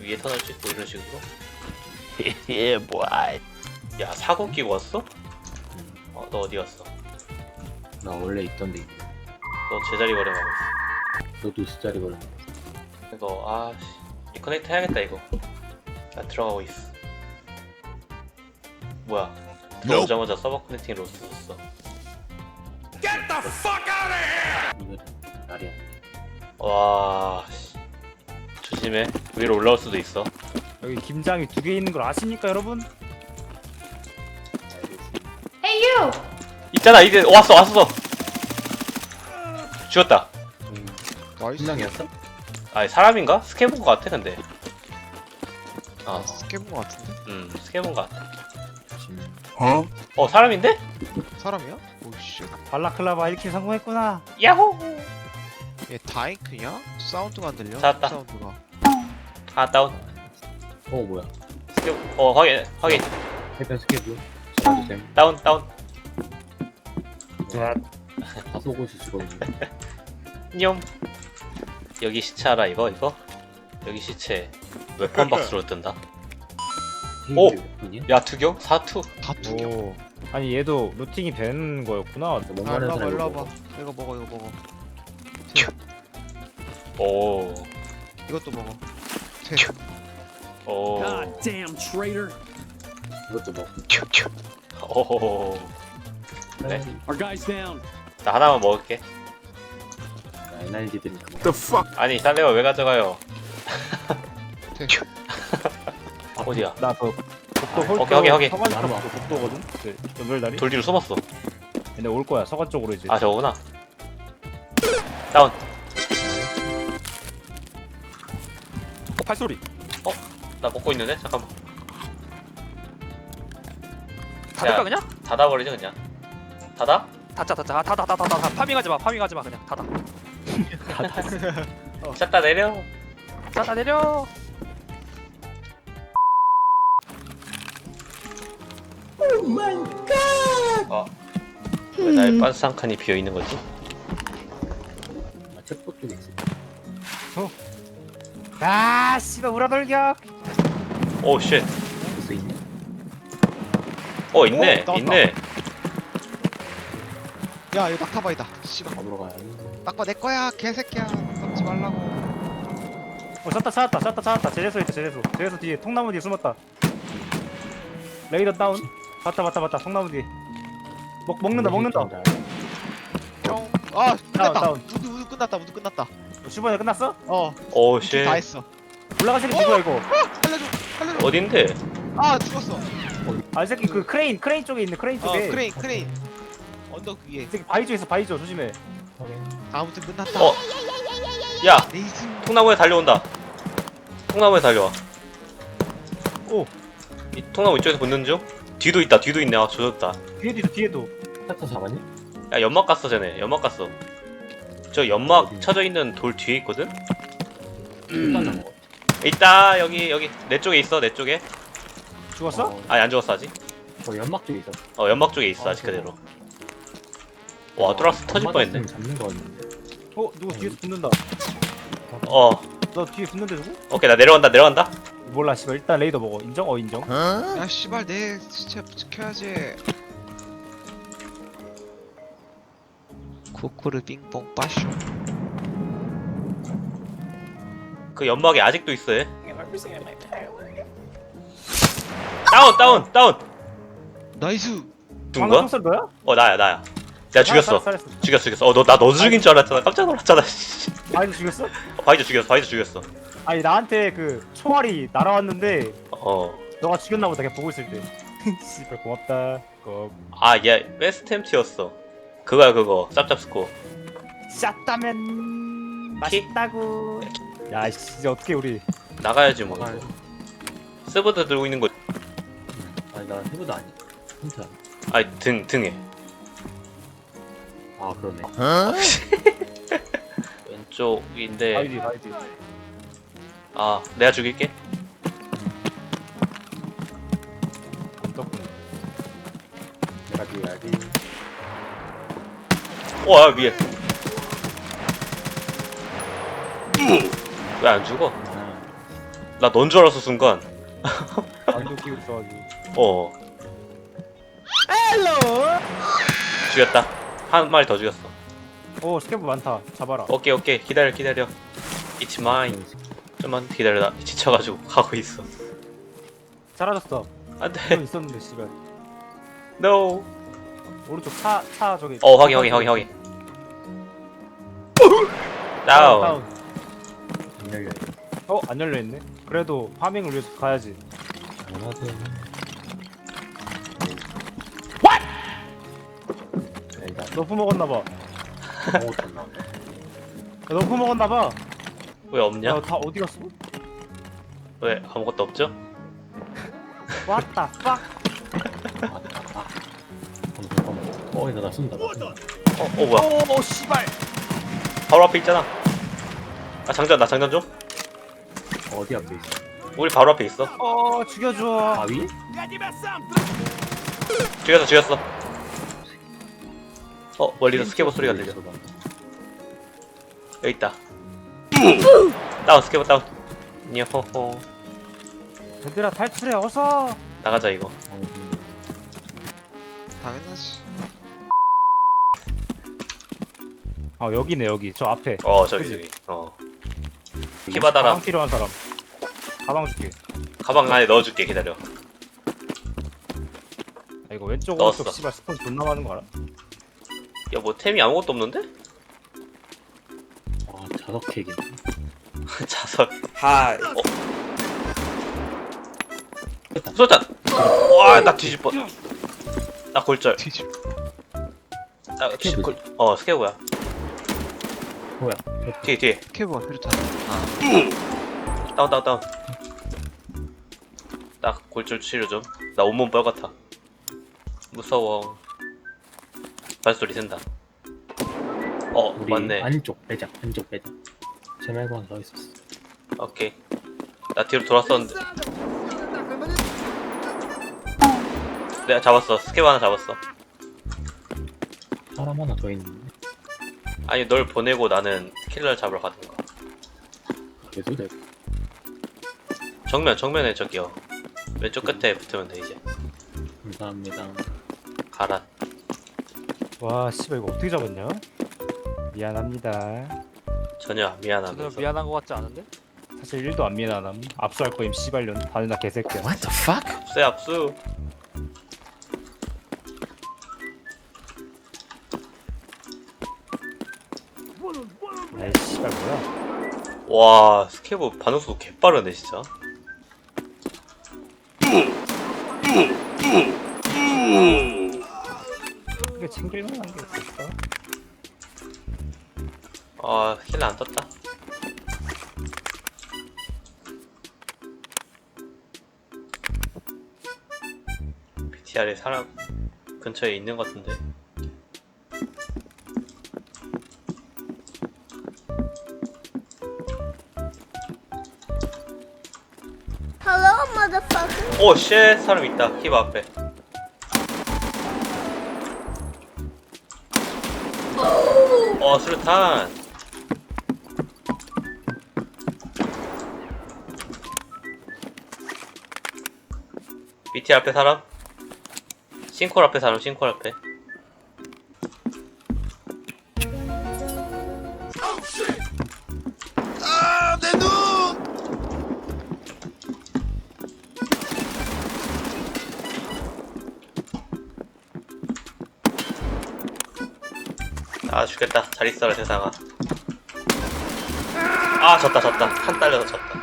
위에 터널 찍고 이런 식으로? 예, 뭐야. 야 사고 끼고 왔어? 어, 너 어디 갔어? 나 원래 있던데 너 제자리 걸어가고 있어. 너도 진짜리 걸렸네 이거 아씨. 리커넥트 해야겠다 이거. 나 들어가고 있어. 뭐야? 들어오자마자 서버 커넥팅 로스 줬어. 이거 말이 안 돼. 와 씨. 조심해 위로 올라올 수도 있어 여기 김장이 두 개 있는 걸 아십니까 여러분? Hey you! 있잖아 이제 왔어 왔어 죽었다 음, 나이스 신랑이었어? 아니 사람인가? 스캐본 것 같아 근데 아 어, 스캐본 거 같은데? 음 스캐본 것 같아 음, 어 사람인데? 사람이야? 오씨 발라클라바 1킬 성공했구나 야호 얘 다잉크냐? 사운드가 안 들려? 찾았다. 사운드가 아 다운. 어 뭐야? 스캐 어 확인 확인. 해변 스케줄. 잡아도 됨 다운 다운. 자, 다 속옷이 죽었는데 뇽. 여기 시체 알아 이거 이거? 여기 시체 웨폰 박스로 뜬다? 오! 야 투경? 사투 다 두겨 오. 아니 얘도 루팅이 되는 거였구나. 못아 마는 일로 와봐 일로 먹어. 와봐. 이거 먹어 이거 먹어. 오. 이것도 먹어 오. God damn traitor. 이것도 먹어 오. 네. Our guy's down. 나 하나만 먹을게. NRG들이 그만 아니, 쌀레가 왜 가져가요? 돼. 어디야? 나그 복도 아, 홀 오케이, 오케이, 오케이. 서관 복도거든? 그 연결다리? 돌 뒤로 숨었어. 근데 올 거야 서관 쪽으로 이제 아, 저거구나. 다운. 발소리 나 먹고 있는데? 잠깐만. 닫을까 야. 그냥? 닫아버리지, 그냥. 닫아? 닫자 닫자 아, 닫아 닫아 닫아 닫아 파밍하지 마 파밍하지 마 그냥 닫아 샷다 내려. 닫아 내려 어. 왜 나의 빤스 한 칸이 비어 있는 거지? 아 책보 쪽에 있어 아 씨발 우라돌격. 오, 쉣. 있어 있네. 어, 있네. 나왔다. 있네. 야 이거 낙타바이다. 씨발. 잡으러 가야 돼. 낙타 내 거야 개새끼야. 썩지 말라고. 어 찾다 찾았다 찾다 찾았다. 제재소 있다 제재소. 제재소 뒤에 통나무 뒤에 숨었다. 레이더 다운. 봤다 봤다 봤다. 통나무 뒤에. 먹, 먹는다 먹는다. 아 끝났다. 다운. 무드 무드 끝났다 무드 끝났다 슈번에 끝났어? 어 오, 무드 쉣. 다 했어 올라가시는 게 누구야 이거 살려줘 살려줘 어딘데? 아 죽었어 아이 새끼 그 크레인 크레인 쪽에 있네 크레인 어 쪽에 크레인 크레인 언덕 위에 이 새끼 바위조 있어 바위조 조심해 아무튼 끝났다 어. 야, 레이즈 통나무에 달려온다. 통나무에 달려와. 오 이 통나무 이쪽에서 붙는 중? 뒤도 있다, 뒤도 있네. 아, 조졌다. 뒤에도 있어 뒤에도 차차 잡았니? 야, 연막 갔어, 쟤네. 연막 갔어. 저 연막 어디? 쳐져 있는 돌 뒤에 있거든? 일단 먹어 있다, 여기, 여기. 내 쪽에 있어, 내 쪽에. 죽었어? 어, 아니, 안 죽었어, 아직. 저 연막 쪽에 있어 어, 연막 쪽에 있어, 아, 아직. 그대로. 와, 또라스 터질 뻔했네. 잡는 거 같는데 어 누구 뒤에서 붙는다 어, 너 뒤에 붙는데 누구? 오케이, 나 내려간다, 내려간다. 몰라 씨발 일단 레이더 먹어 인정? 어 인정 야 씨발 내 시체 지켜야지 쿠쿠르 빙뽕 빠쇼 그 연막에 아직도 있어, 얘. 다운, 다운, 다운! 나이스 죽은 거야? 어, 나야, 나야. 내가 죽였어. 살았어, 살았어. 죽였어, 죽였어. 어, 너, 나너 죽인 줄 알았잖아. 깜짝 놀랐잖아, 씨. 바위도 죽였어? 어, 바이저 죽였어, 바이저 죽였어. 아니 나한테 그 총알이 날아왔는데 어. 너가 죽였나 보다 걔 보고 있을 때 씨발 고맙다 고 아, 얘, 베스템티였어. 그거야, 그거. 짭짭스코. 샷다면 맛있다고 야 씨 이제 어떻게 우리 나가야지, 뭐. 아, 스브드 들고 있는 거. 아니 나 해보도 아니 힌트 아니 아니, 등, 등에. 아 그러네 왼쪽인데. 바위디 바위디 아, 내가 죽일게. 덕분에 내가 뒤해야지 어, 아, 위에. 왜 안 죽어? 아, 나넌 줄 알았어 순간. 안도 끼고 있어가지고. 어. 죽였다. 한 마리 더 죽였어. 오 스케브 많다. 잡아라. 오케이 오케이. 기다려 기다려. It's mine. 좀만 기다려 나 지쳐가지고 가고 있어. 사라졌어. 또 안돼. 있었는데 씨발. No 오른쪽 차 차 저기 어 확인 확인 확인 확인 다운 안 열려. 어 안 열려있네 그래도 파밍을 위해서 가야지 안. 일단 너프 먹었나봐 아무것도 안 나오네. 너프 먹었나봐 왜 없냐? 야 다 어디 갔어? 왜 아무것도 없죠? 왔다 빡. 어, 이거 나 쏜다. 어, 어 뭐야? 오 씨발. 바로 앞에 있잖아. 아 장전 나 장전 좀? 어디 앞에 있어? 우리 바로 앞에 있어. 어 죽여줘. 바위? 죽였어 죽였어. 어 멀리서 스케보 소리가 들려. 있어, 봐. 여기 있다. 다운 스케보 다운. 니호호. 얘들아 탈출해 어서. 나가자 이거. 어, 음. 당연하지. 아 여기네 여기 저 앞에 어 저기? 저기 어 키바다라 가방 필요한 사람 가방 줄게 가방 안에 넣어줄게 기다려 아 이거 왼쪽 넣었어. 오른쪽 씨발 스폰 존나 많은 거 알아? 야 뭐 템이 아무것도 없는데? 아, 자석 팩이네. 자석 하이 어? 쏠탄 와나 뒤질 뻔나 골절 뒤집. 나 씨, 스케브. 골... 어 스케보야 뭐야? 뒤에 뒤에 캐버 수류탄. 아. 다운 다운 다운 딱 골절 치료 좀나 온몸 뻘같아 무서워 발소리 센다 어 우리 맞네 안쪽 빼자. 안쪽 빼자. 제 말고 하나 더 있었어. 오케이 나 뒤로 돌았었는데 내가 잡았어 스케브 하나 잡았어 사람 하나 더 있는데. 아니 널 보내고 나는 킬러를 잡으러 가든가 그래도 돼. 정면 정면에 저기요 왼쪽 끝에 붙으면 돼 이제 감사합니다. 가라 와 씨발 이거 어떻게 잡았냐? 미안합니다 전혀 저는 미안하면서 미안한 거 같지 않은데? 사실 1도 안 미안함 압수할 거임 씨발년 다누나 개새끼야 What the fuck? 압수야 압수 와 스케브 반응速도 개빠르네 진짜. 이게 챙길만한 게 있을까? 아 킬러 안 떴다. BTR에 사람 근처에 있는 것 같은데 오쉣. 사람 있다. 키바 앞에. 어 수류탄. BT 앞에 사람? 싱콜 앞에 사람 싱콜 앞에 죽겠다. 잘 있어라 세상아. 아 졌다 졌다. 한 딸려서 졌다